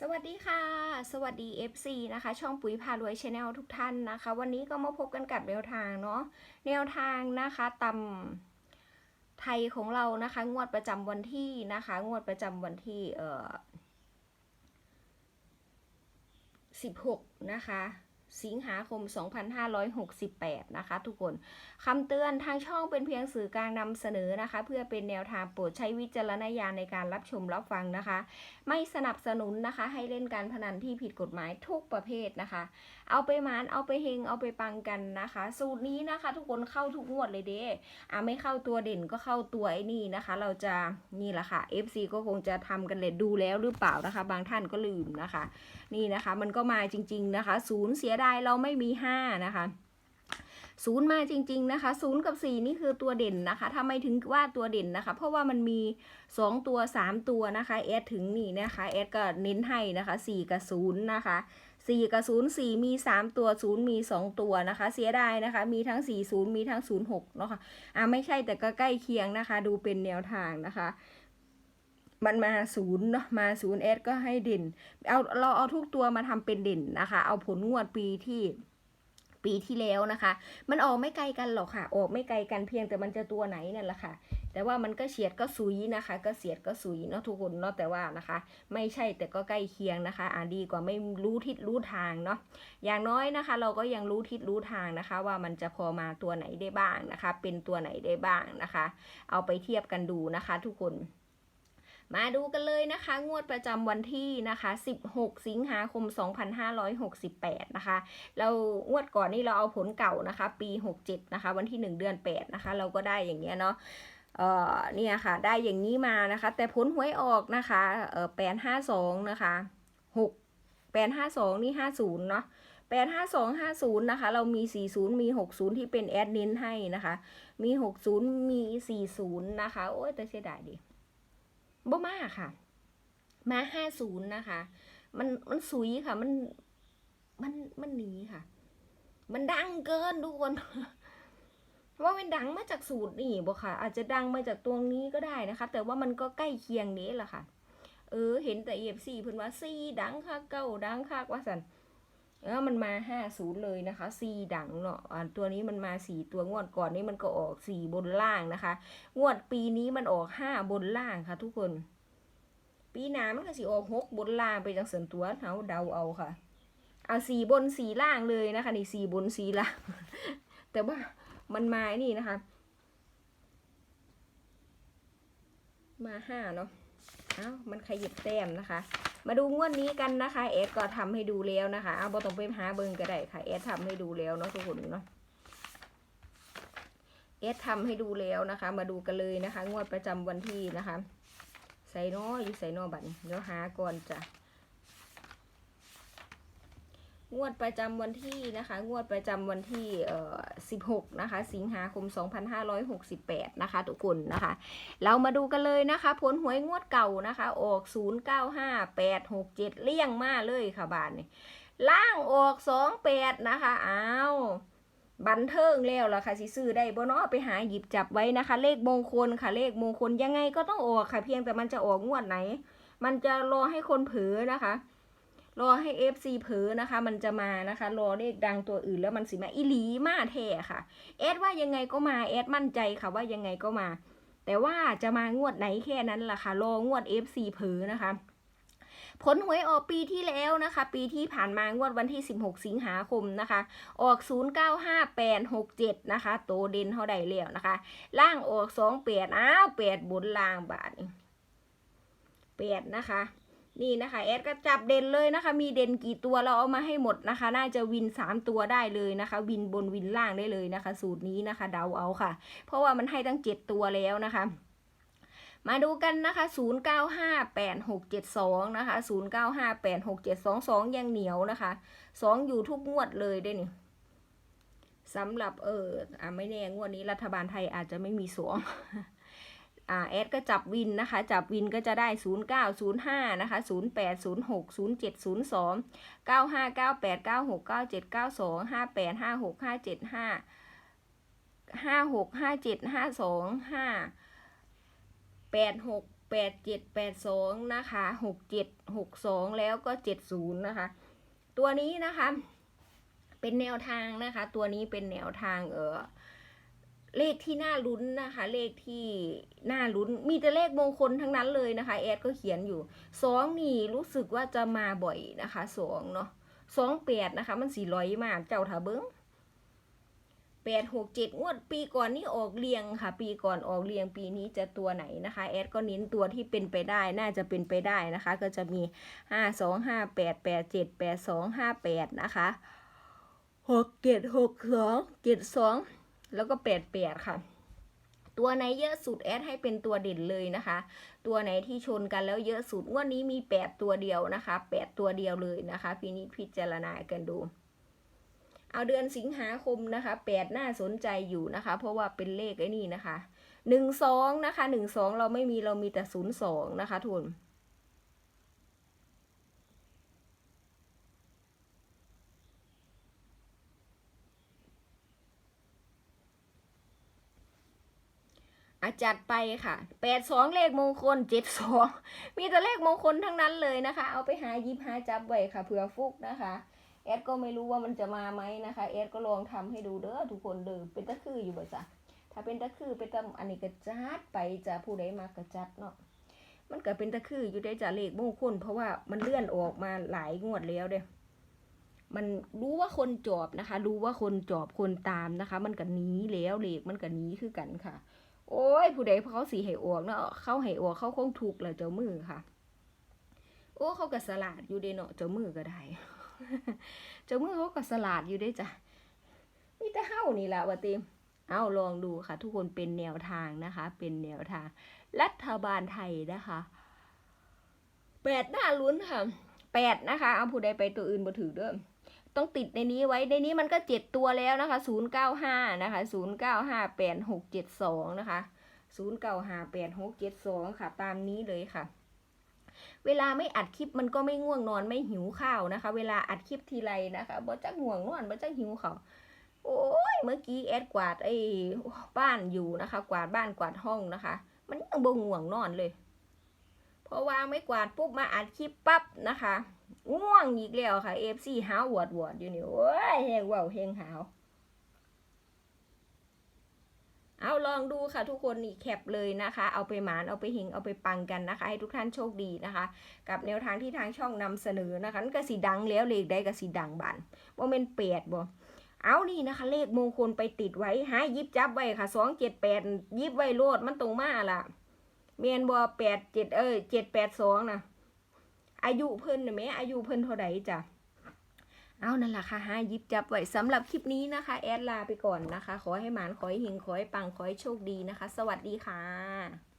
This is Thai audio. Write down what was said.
สวัสดีค่ะ สวัสดี FC นะคะ ช่องปุ๋ยพารวยชาแนลทุกท่านนะคะ วันนี้ก็มาพบกันกับแนวทางเนาะแนวทางนะคะตำไทยของเรานะคะ งวดประจำวันที่นะคะ งวดประจำวันที่เอ่อ16 นะคะ สิงหาคม 2568 นะคะ ทุกคนคำเตือนทางช่องเป็นเพียงสื่อกลางนำเสนอนะคะ เพื่อเป็นแนวทางโปรดใช้วิจารณญาณในการรับชมรับฟังนะคะ ไม่สนับสนุนนะคะ ให้เล่นการพนันที่ผิดกฎหมายทุกประเภทนะคะ เอาไปมานเอาไปเฮงเอาไปปังกันนะคะ สูตรนี้นะคะ ทุกคนเข้าทุกงวดเลยเด้อะไม่เข้าตัวเด่นก็เข้าตัวไอ้นี่นะคะ เราจะนี่แหละค่ะ FC ก็คงจะทำกันเลยดูแล้วหรือเปล่านะคะ บางท่านก็ลืมนะคะ นี่นะคะ มันก็มาจริง ๆนะคะ ศูนย์เสียดายเราไม่มีห้านะคะศูนย์มาจริง ๆ นะคะศูนย์กับสี่นี่คือตัวเด่นนะคะทำไมถึงว่าตัวเด่นนะคะ เพราะว่ามันมีสองตัวสามตัวนะคะแอดถึงนี่นะคะแอดก็เน้นให้นะคะสี่กับศูนย์นะคะสี่กับศูนย์สี่มีสามตัวศูนย์มีสองตัวนะคะ เสียดายนะคะ มีทั้งสี่ศูนย์มีทั้งศูนย์หกเนาะค่ะอ่าไม่ใช่แต่ก็ใกล้เคียงนะคะ ดูเป็นแนวทางนะคะ มันมาศูนย์เนาะมาศูนย์เอสก็ให้เด่น เอาเราเอาทุกตัวมาทำเป็นเด่นนะคะ เอาผลงวดปีที่ปีที่แล้วนะคะ มันออกไม่ไกลกันหรอกค่ะ ออกไม่ไกลกันเพียงแต่มันจะตัวไหนนั่นแหละค่ะ แต่ว่ามันก็เฉียดก็ซุยนะคะ ก็เสียดก็ซุยเนาะทุกคนเนาะแต่ว่านะคะ ไม่ใช่แต่ก็ใกล้เคียงนะคะ อ่าดีกว่าไม่รู้ทิศรู้ทางเนาะ อย่างน้อยนะคะ เราก็ยังรู้ทิศรู้ทางนะคะ ว่ามันจะพอมาตัวไหนได้บ้างนะคะ เป็นตัวไหนได้บ้างนะคะ เอาไปเทียบกันดูนะคะ ทุกคน มาดูกันเลยนะคะ งวดประจำวันที่นะคะ 16 สิงหาคม 2568 นะคะ เรางวดก่อนนี่เราเอาผลเก่านะคะ ปี 67 นะคะ วันที่ 1 เดือน 8 นะคะ เราก็ได้อย่างเงี้ยเนาะเอ่อเนี่ยค่ะ ได้อย่างนี้มานะคะ แต่ผลหวยออกนะคะเอ่อ852นะคะ6 852นี่50เนาะ852 50นย์นะคะ เรามี40มี60ที่เป็นแอดนินให้นะคะ มี60มี40นะคะ โอ้ยแต่เสียดายดิ บ่มากค่ะ มาห้าศูนย์นะคะ มันมันสุยค่ะ มันมันมันหนีค่ะ มันดังเกินทุกคนว่ามันดังมาจากสูตรนี่บ่ค่ะ อาจจะดังมาจากตรงนี้ก็ได้นะคะ แต่ว่ามันก็ใกล้เคียงนี้แหละค่ะ เออ เห็นแต่เอฟซีเพิ่นว่าซีดังค่ะเก้าดังค่ะว่าสัน เออมันมาห้าศูนย์เลยนะคะซีดังเนาะอ่าตัวนี้มันมาสี่ตัวงวดก่อนนี้มันก็ออกสี่บนล่างนะคะ งวดปีนี้มันออกห้าบนล่างค่ะ ทุกคน ปีหน้ามันก็สิออกหกบนล่างไปจังสันตัวเอาเดาเอาค่ะ เอาสี่บนสี่ล่างเลยนะคะนี่สี่บนสี่ล่าง แต่ว่ามันมาไอ้นี่นะคะ มาห้าเนาะ เอ้ามันขยับแต้มนะคะ มาดูงวดนี้กันนะคะเอสก็ทำให้ดูแล้วนะคะเอาบอต้องไปหาเบิงก็ได้ค่ะเอสทำให้ดูแล้วเนาะทุกคนเนาะเอสทำให้ดูแล้วนะคะ มาดูกันเลยนะคะ งวดประจำวันที่นะคะ ใส่นออยู่ใส่นอบัตรเดี๋ยวหาก่อนจ้ะ งวดประจำวันที่นะคะ งวดประจำวันที่เอ่อ16 นะคะ สิงหาคม 2568 นะคะ ทุกคนนะคะ เรามาดูกันเลยนะคะ ผลหวยงวดเก่านะคะ ออก 095867 เลี่ยงมาเลยค่ะบานนี่ล่างออก 28 นะคะ อ้าวบันเทิงแล้วล่ะค่ะสิซื้อได้บ่เนาะไปหาหยิบจับไว้นะคะ เลขมงคลค่ะ เลขมงคลยังไงก็ต้องออกค่ะ เพียงแต่มันจะออกงวดไหน มันจะรอให้คนเผลอนะคะ รอให้ FC เผลอนะคะ มันจะมานะคะ รอเลขดังตัวอื่นแล้วมันสิมาอีหลีมาแท้ค่ะแอดว่ายังไงก็มาแอดมั่นใจค่ะว่ายังไงก็มา แต่ว่าจะมางวดไหนแค่นั้นล่ะค่ะ รองวด FC เผลอนะคะผลหวยออกปีที่แล้วนะคะ ปีที่ผ่านมางวดวันที่ 16 สิงหาคมนะคะ ออก 095867 นะคะ โตเด่นเท่าใดแล้วนะคะ ล่างออก 28 อ้าว 8บนล่างบาท8นะคะ นี่นะคะแอดก็จับเด่นเลยนะคะ มีเด่นกี่ตัวเราเอามาให้หมดนะคะ น่าจะวิน 3 ตัวได้เลยนะคะ วินบนวินล่างได้เลยนะคะ สูตรนี้นะคะ เดาเอาค่ะ เพราะว่ามันให้ตั้ง 7 ตัวแล้วนะคะมาดูกันนะคะ 095867นะคะ 09586722 ยังเหนียวนะคะ 2 อยู่ทุกงวดเลยได้นี่สำหรับเอออะไม่แน่งวดนี้รัฐบาลไทยอาจจะไม่มีสวง อ่าแอดก็จับวินนะคะ จับวินก็จะได้ 0905 นะคะ 0806 0702 9598 96 97 92 58 56 57 5 56 57 52 5 86 8แปดเจ็ดแปดสองนะคะหกเจ็ดหกสองแล้วก็เจ็ดศูนย์นะคะ ตัวนี้นะคะ เป็นแนวทางนะคะ ตัวนี้เป็นแนวทางเออ เลขที่น่าลุ้นนะคะ เลขที่น่าลุ้น มีแต่เลขมงคลทั้งนั้นเลยนะคะ แอดก็เขียนอยู่สองนี่รู้สึกว่าจะมาบ่อยนะคะสองเนาะสองแปดนะคะ มันสีร้อยมากเจ้าถาเบิ้งแปดหกเจ็ดงวดปีก่อนนี่ออกเรียงค่ะ ปีก่อนออกเรียงปีนี้จะตัวไหนนะคะ แอดก็เน้นตัวที่เป็นไปได้น่าจะเป็นไปได้นะคะ ก็จะมีห้าสองห้าแปดแปดเจ็ดแปดสองห้าแปดนะคะหกเจ็ดหกสองเจ็ดสอง แล้วก็แปดแปดค่ะ ตัวไหนเยอะสุดแอดให้เป็นตัวเด่นเลยนะคะ ตัวไหนที่ชนกันแล้วเยอะสุดวดนี้มีแปดตัวเดียวนะคะแปดตัวเดียวเลยนะคะพินิจพิจารณากันดูเอาเดือนสิงหาคมนะคะแปดน่าสนใจอยู่นะคะ เพราะว่าเป็นเลขไอ้นี่นะคะหนึ่งสองนะคะหนึ่งสองเราไม่มีเรามีแต่ศูนย์สองนะคะทุน อาจัดไปค่ะแปดสองเลขมงคลเจ็ดสองมีแต่เลขมงคลทั้งนั้นเลยนะคะ เอาไปหายิบหาจับไว้ค่ะเผื่อฟุกนะคะแอดก็ไม่รู้ว่ามันจะมาไหมนะคะแอดก็ลองทำให้ดูเด้อทุกคนเด้อเป็นตะคืออยู่บ่จ้ะถ้าเป็นตะคือเป็นตะอันนี้ก็จัดไปจะผู้ใดมากก็จัดเนาะมันก็เป็นตะคืออยู่ได้จ้ะเลขมงคลเพราะว่ามันเลื่อนออกมาหลายงวดแล้วเด้มันรู้ว่าคนจอบนะคะ รู้ว่าคนจอบคนตามนะคะ มันก็หนีแล้วเลขมันก็หนีคือกันค่ะ โอ้ย ผู้ใดเขาสีให้ออกเนาะเขาให้ออกเขาคงถูกแหละเจ้ามือค่ะ โอ้เขาก็สลาดอยู่เด้เนาะเจ้ามือก็ได้ เจ้ามือเขาก็สลาดอยู่ได้จ้ะมีแต่เฮ้านี่แหละวะติมเอาลองดูค่ะ ทุกคนเป็นแนวทางนะคะ เป็นแนวทาง รัฐบาลไทยนะคะแปดหน้าลุ้นค่ะแปดนะคะ เอาผู้ใดไปตัวอื่นบ่ถือเด้อ ต้องติดในนี้ไว้ในนี้มันก็เจ็ดตัวแล้วนะคะศูนย์เก้าห้านะคะศูนย์เก้าห้าแปดหกเจ็ดสองนะคะศูนย์เก้าห้าแปดหกเจ็ดสองค่ะ ตามนี้เลยค่ะ เวลาไม่อัดคลิปมันก็ไม่ง่วงนอนไม่หิวข้าวนะคะ เวลาอัดคลิปทีไรนะคะบ่จักง่วงนอนบ่จักหิวข้าวโอ้ยเมื่อกี้แอดกวาดไอ้บ้านอยู่นะคะ กวาดบ้านกวาดห้องนะคะ มันยังบ่ง่วงนอนเลย พราะว่าไม่กวาดปุ๊บมาอัดคลิปปั๊บนะคะง่วงอีกแล้วค่ะเอฟซีหาววอดวอดอยู่นี่โอ้ยเฮงว่าวเฮงหาวเอาลองดูค่ะทุกคนนี่แคปเลยนะคะ เอาไปหมานเอาไปหิงเอาไปปังกันนะคะ ให้ทุกท่านโชคดีนะคะ กับแนวทางที่ทางช่องนำเสนอนะคะนั่นก็สีดังแล้วเลขได้ก็สีดังบานบ่เป็นเปียดบ่เอานี่นะคะ เลขมงคลไปติดไว้หายิบจับไว้ค่ะสองเจ็ดแปดยิบไว้โลดมันตรงมาล่ะ เมียนบอแปดเจ็ดเอ้ยเจ็ดแปดสองนะอายุเพิ่นนะแม่อายุเพิ่นเท่าไหร่จ้ะเอานั่นแหละค่ะฮะยิบจับไว้สำหรับคลิปนี้นะคะ แอดลาไปก่อนนะคะ ขอให้หมานขอให้หิงขอให้ปังขอให้โชคดีนะคะ สวัสดีค่ะ